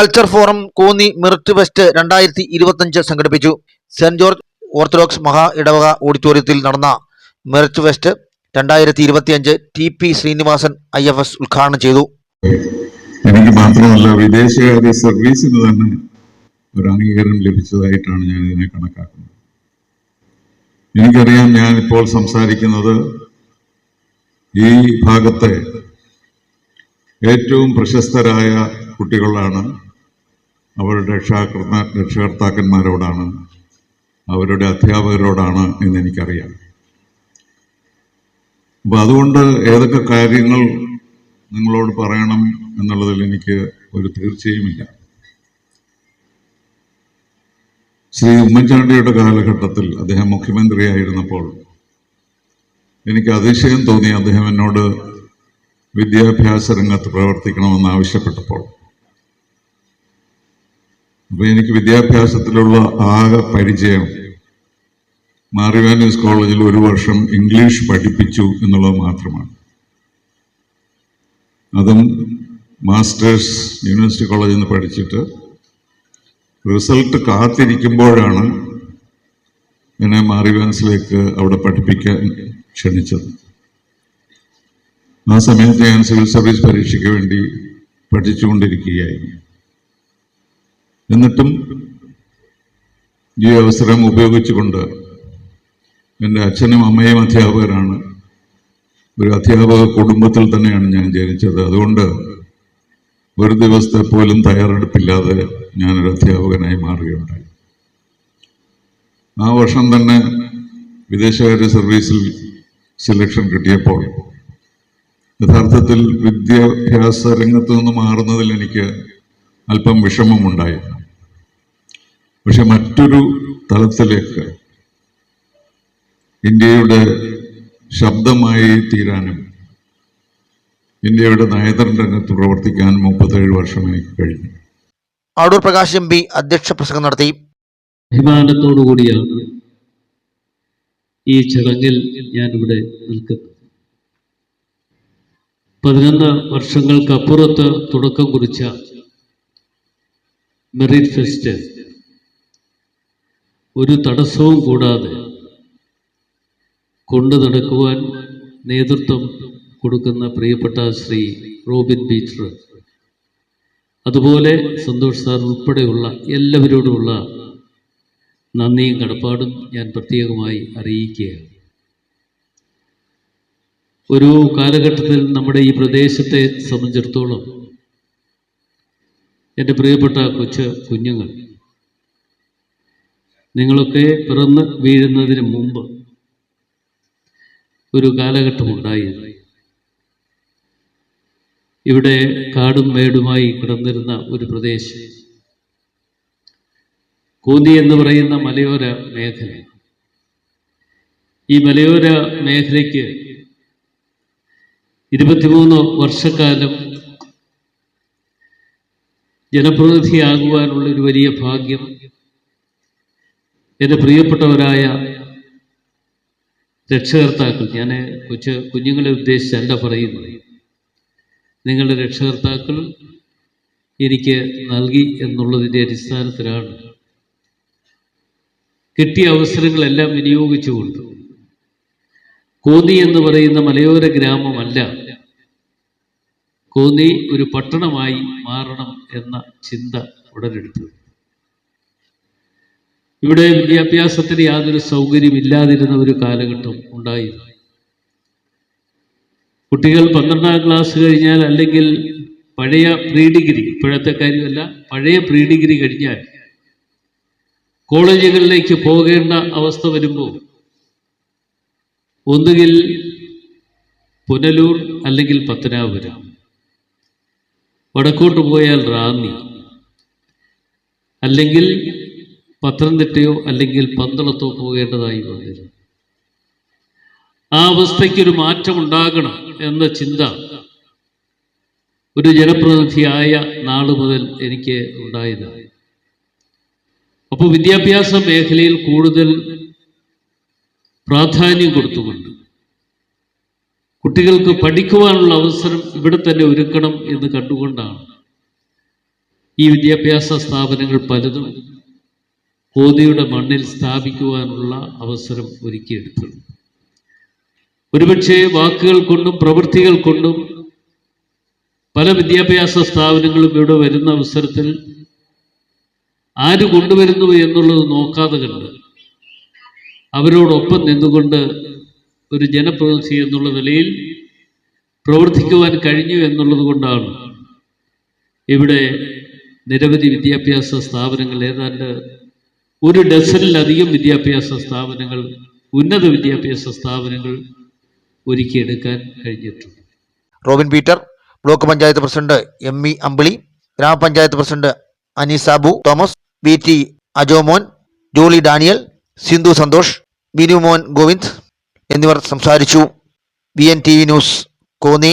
Culture forum Konni merit fest രണ്ടായിരത്തി ഇരുപത്തഞ്ച് സംഘടിപ്പിച്ചു. സെന്റ് ജോർജ് ഓർത്തഡോക്സ് മഹാ ഇടവക ഓഡിറ്റോറിയത്തിൽ നടന്ന മെറിറ്റ് ഫെസ്റ്റ് രണ്ടായിരത്തി ഇരുപത്തിയഞ്ച് T P Srinivasan I F S ഉദ്ഘാടനം ചെയ്തു. എനിക്ക് മാത്രമല്ല വിദേശകാര്യ സർവീസിന് തന്നെ ഒരു അംഗീകാരം ലഭിച്ചതായിട്ടാണ് ഞാൻ ഇതിനെ കണക്കാക്കുന്നത്. എനിക്കറിയാം ഞാൻ ഇപ്പോൾ സംസാരിക്കുന്നത് ഈ ഭാഗത്തെ ഏറ്റവും പ്രശസ്തരായ കുട്ടികളാണ്. അവരുടെ രക്ഷാകർത്ത രക്ഷകർത്താക്കന്മാരോടാണ് അവരുടെ അധ്യാപകരോടാണ് എന്ന് എനിക്കറിയാം അപ്പം അതുകൊണ്ട് ഏതൊക്കെ കാര്യങ്ങൾ നിങ്ങളോട് പറയണം എന്നുള്ളതിൽ എനിക്ക് ഒരു തീർച്ചയുമില്ല. ശ്രീ ഉമ്മൻചാണ്ടിയുടെ കാലഘട്ടത്തിൽ അദ്ദേഹം മുഖ്യമന്ത്രിയായിരുന്നപ്പോൾ എനിക്ക് അതിശയം തോന്നി അദ്ദേഹം എന്നോട് വിദ്യാഭ്യാസ രംഗത്ത് പ്രവർത്തിക്കണമെന്ന് ആവശ്യപ്പെട്ടപ്പോൾ. അപ്പൊ എനിക്ക് വിദ്യാഭ്യാസത്തിലുള്ള ആകെ പരിചയം മാറിവാനീസ് കോളേജിൽ ഒരു വർഷം ഇംഗ്ലീഷ് പഠിപ്പിച്ചു എന്നുള്ളത് മാത്രമാണ്. അതും മാസ്റ്റേഴ്സ് യൂണിവേഴ്സിറ്റി കോളേജിൽ നിന്ന് പഠിച്ചിട്ട് റിസൾട്ട് കാത്തിരിക്കുമ്പോഴാണ് എന്നെ മാറിവാൻസിലേക്ക് അവിടെ പഠിപ്പിക്കാൻ ക്ഷണിച്ചത്. ആ സമയത്ത് ഞാൻ സിവിൽ സർവീസ് പരീക്ഷയ്ക്ക് വേണ്ടി പഠിച്ചുകൊണ്ടിരിക്കുകയായിരുന്നു. എന്നിട്ടും ഈ അവസരം ഉപയോഗിച്ചുകൊണ്ട് എന്റെ അച്ഛനും അമ്മയും അധ്യാപകരാണ്. ഒരു അധ്യാപക കുടുംബത്തിൽ തന്നെയാണ് ഞാൻ ജനിച്ചത്. അതുകൊണ്ട് ഒരു ദിവസത്തെ പോലും തയ്യാറെടുപ്പില്ലാതെ ഞാനൊരു അധ്യാപകനായി മാറുകയുണ്ടായി. ആ വർഷം തന്നെ വിദേശകാര്യ സർവീസിൽ സെലക്ഷൻ കിട്ടിയപ്പോൾ യഥാർത്ഥത്തിൽ വിദ്യാഭ്യാസ രംഗത്തു നിന്ന് മാറുന്നതിൽ എനിക്ക് അല്പം വിഷമമുണ്ടായി. പക്ഷെ മറ്റൊരു തലത്തിലേക്ക് ഇന്ത്യയുടെ ശബ്ദമായി തീരാനും ഇന്ത്യയുടെ നയതന്ത്ര രംഗത്ത് പ്രവർത്തിക്കാനും മുപ്പത്തേഴ് വർഷം എനിക്ക് കഴിഞ്ഞു. അടൂർ പ്രകാശ് എം പി അധ്യക്ഷ പ്രസംഗം നടത്തി. അഭിമാനത്തോടു കൂടിയാണ് ഈ ചടങ്ങിൽ ഞാനിവിടെ നിൽക്കുന്നത്. പതിനൊന്ന് വർഷങ്ങൾക്കപ്പുറത്ത് തുടക്കം കുറിച്ച മെറിറ്റ് ഫെസ്റ്റ് ഒരു തടസ്സവും കൂടാതെ കൊണ്ടു നടക്കുവാൻ നേതൃത്വം കൊടുക്കുന്ന പ്രിയപ്പെട്ട ശ്രീ റോബിൻ ബീച്ചർ അതുപോലെ സന്തോഷ് സാർ ഉൾപ്പെടെയുള്ള എല്ലാവരോടുമുള്ള നന്ദിയും കടപ്പാടും ഞാൻ പ്രത്യേകമായി അറിയിക്കുകയാണ്. ഒരു കാലഘട്ടത്തിൽ നമ്മുടെ ഈ പ്രദേശത്തെ സംബന്ധിച്ചിടത്തോളം എന്റെ പ്രിയപ്പെട്ട കൊച്ചു കുഞ്ഞുങ്ങൾ നിങ്ങളൊക്കെ പിറന്ന് വീഴുന്നതിന് മുമ്പ് ഒരു കാലഘട്ടമുണ്ടായിരുന്നു ഇവിടെ കാടും മേടുമായി കിടന്നിരുന്ന ഒരു പ്രദേശം. കൂന്തി എന്ന് പറയുന്ന മലയോര മേഖല. ഈ മലയോര മേഖലയ്ക്ക് ഇരുപത്തിമൂന്ന് വർഷക്കാലം ജനപ്രതിനിധിയാകുവാനുള്ള ഒരു വലിയ ഭാഗ്യം എന്റെ പ്രിയപ്പെട്ടവരായ രക്ഷകർത്താക്കൾ ഞാൻ കൊച്ചു കുഞ്ഞുങ്ങളെ ഉദ്ദേശിച്ചല്ല പറയുന്നത്. നിങ്ങളുടെ രക്ഷകർത്താക്കൾ എനിക്ക് നൽകി എന്നുള്ളതിന്റെ അടിസ്ഥാനത്തിലാണ്. കിട്ടിയ അവസരങ്ങളെല്ലാം വിനിയോഗിച്ചുകൊണ്ട് കോന്നി എന്ന് പറയുന്ന മലയോര ഗ്രാമമല്ല കോന്നി ഒരു പട്ടണമായി മാറണം എന്ന ചിന്ത ഉടലെടുത്തു ഇവിടെ വിദ്യാഭ്യാസത്തിന് യാതൊരു സൗകര്യമില്ലാതിരുന്ന ഒരു കാലഘട്ടം ഉണ്ടായിരുന്നു. കുട്ടികൾ പന്ത്രണ്ടാം ക്ലാസ് കഴിഞ്ഞാൽ അല്ലെങ്കിൽ പഴയ പ്രീ ഡിഗ്രി ഇപ്പോഴത്തെ കാര്യമല്ല പഴയ പ്രീ ഡിഗ്രി കഴിഞ്ഞാൽ കോളേജുകളിലേക്ക് പോകേണ്ട അവസ്ഥ വരുമ്പോൾ ഒന്നുകിൽ പുനലൂർ അല്ലെങ്കിൽ പത്തനാപുരം വടക്കോട്ട് പോയാൽ റാന്നി അല്ലെങ്കിൽ പത്തനംതിട്ടയോ അല്ലെങ്കിൽ പന്തളത്തോ പോകേണ്ടതായി വന്നിരുന്നു. ആ അവസ്ഥയ്ക്കൊരു മാറ്റം ഉണ്ടാകണം എന്ന ചിന്ത ഒരു ജനപ്രതിനിധിയായ നാളു മുതൽ എനിക്ക് ഉണ്ടായതാണ്. അപ്പോൾ വിദ്യാഭ്യാസ മേഖലയിൽ കൂടുതൽ പ്രാധാന്യം കൊടുത്തുകൊണ്ട് കുട്ടികൾക്ക് പഠിക്കുവാനുള്ള അവസരം ഇവിടെ തന്നെ ഒരുക്കണം എന്ന് കണ്ടുകൊണ്ടാണ് ഈ വിദ്യാഭ്യാസ സ്ഥാപനങ്ങൾ പലതും കോന്നിയുടെ മണ്ണിൽ സ്ഥാപിക്കുവാനുള്ള അവസരം ഒരുക്കിയെടുത്തത് ഒരുപക്ഷെ വാക്കുകൾ കൊണ്ടും പ്രവൃത്തികൾ കൊണ്ടും പല വിദ്യാഭ്യാസ സ്ഥാപനങ്ങളും ഇവിടെ വരുന്ന അവസരത്തിൽ ആര് കൊണ്ടുവരുന്നു എന്നുള്ളത് നോക്കാതെ കണ്ട് അവരോടൊപ്പം നിന്നുകൊണ്ട് ഒരു ജനപ്രതിനിധി എന്നുള്ള നിലയിൽ പ്രവർത്തിക്കുവാൻ കഴിഞ്ഞു എന്നുള്ളത് കൊണ്ടാണ് ഇവിടെ നിരവധി വിദ്യാഭ്യാസ സ്ഥാപനങ്ങൾ ഏതാണ്ട് ഒരു ഡസനിലധികം വിദ്യാഭ്യാസ സ്ഥാപനങ്ങൾ ഉന്നത വിദ്യാഭ്യാസ സ്ഥാപനങ്ങൾ ഒരുക്കിയെടുക്കാൻ കഴിഞ്ഞിട്ടുണ്ട്. Robin Peter block panchayat president M E Ambili grama panchayat president Aneesabu Thomas V T Ajomon Jolly Daniel Sindhu Santhosh Binumon Govind എന്നിവർ സംസാരിച്ചു. V N T V news Konni.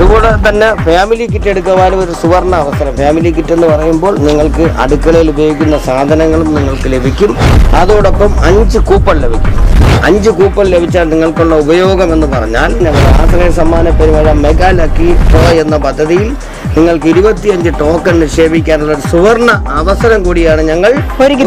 അതുപോലെ തന്നെ ഫാമിലി കിറ്റ് എടുക്കുവാനും ഒരു സുവർണ അവസരം. ഫാമിലി കിറ്റ് എന്ന് പറയുമ്പോൾ നിങ്ങൾക്ക് അടുക്കളയിൽ ഉപയോഗിക്കുന്ന സാധനങ്ങളും നിങ്ങൾക്ക് ലഭിക്കും. അതോടൊപ്പം അഞ്ച് കൂപ്പൺ ലഭിക്കും. അഞ്ച് കൂപ്പൺ ലഭിച്ചാൽ നിങ്ങൾക്കുള്ള ഉപയോഗം എന്ന് പറഞ്ഞാൽ ഞങ്ങൾ ആശ്രയ സമ്മാന പെരുമഴ മെഗാ ലക്കി ഡ്രോ എന്ന പദ്ധതിയിൽ നിങ്ങൾക്ക് ഇരുപത്തിയഞ്ച് ടോക്കൺ നിക്ഷേപിക്കാനുള്ള ഒരു സുവർണ അവസരം കൂടിയാണ് ഞങ്ങൾ ഒരുക്കി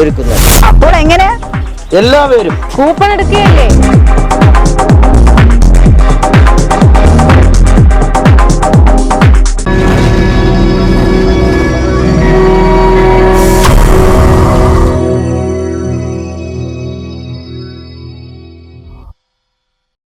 ഒരുക്കുന്നത്. അപ്പോൾ എങ്ങനെ എല്ലാവരും കൂപ്പൺ എടുക്കുകയല്ലേ?